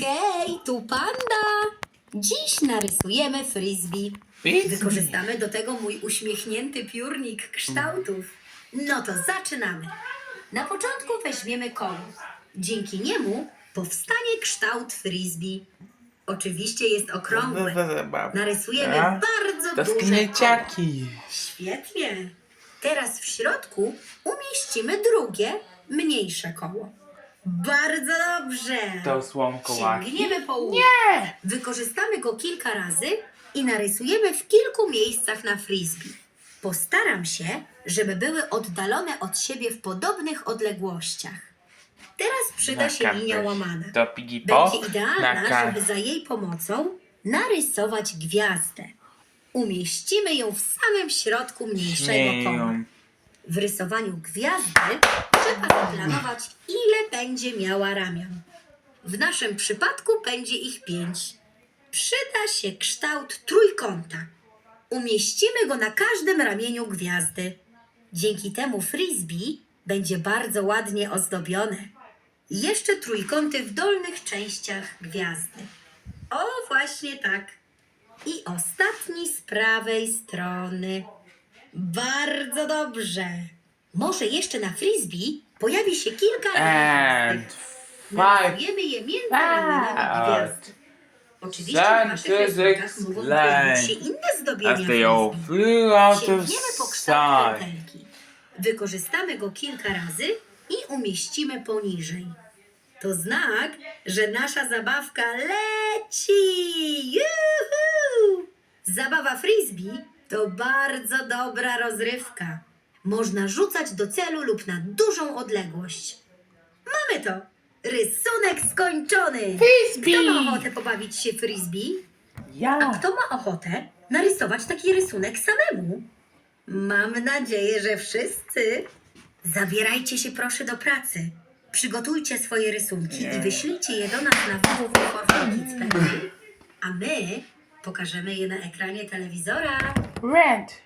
Hej, tu panda! Dziś narysujemy frisbee. Wykorzystamy do tego mój uśmiechnięty piórnik kształtów. No to zaczynamy. Na początku weźmiemy koło. Dzięki niemu powstanie kształt frisbee. Oczywiście jest okrągły. Narysujemy A? bardzo duże koło. sknieciaki. Świetnie. Teraz w środku umieścimy drugie, mniejsze koło. Bardzo dobrze. To słomkołaki. Sięgniemy po łuk. Nie! Wykorzystamy go kilka razy i narysujemy w kilku miejscach na frisbee. Postaram się, żeby były oddalone od siebie w podobnych odległościach. Teraz przyda się kartę. linia łamana. To Piggy Po. Będzie Na idealna, żeby za jej pomocą narysować gwiazdę. Umieścimy ją w samym środku mniejszego koła. Śmieją. W rysowaniu gwiazdy trzeba zaplanować, ile będzie miała ramion. W naszym przypadku będzie ich pięć. Przyda się kształt trójkąta. Umieścimy go na każdym ramieniu gwiazdy. Dzięki temu frisbee będzie bardzo ładnie ozdobione. Jeszcze trójkąty w dolnych częściach gwiazdy. O, właśnie tak. I ostatni z prawej strony. Bardzo dobrze. Może jeszcze na frisbee pojawi się kilka And gwiazdek. five. Je między ramionami gwiazd. Oczywiście w naszych Scientific rysunkach mogą pojawić się inne zdobienia As they all frisbee. flew out of Sięgniemy po kształt sight. Wykorzystamy go kilka razy i umieścimy poniżej. To znak, że nasza zabawka leci! Juhu! Zabawa frisbee to bardzo dobra rozrywka. Można rzucać do celu lub na dużą odległość. Mamy to! Rysunek skończony! Frisbee! Kto ma ochotę pobawić się frisbee? A Ja. kto ma ochotę narysować taki rysunek samemu? Mam nadzieję, że wszyscy. Zabierajcie się proszę do pracy. Przygotujcie swoje rysunki i wyślijcie je do nas na www.forfunkids.pl A my pokażemy je na ekranie telewizora. Red.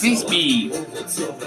Frisbee.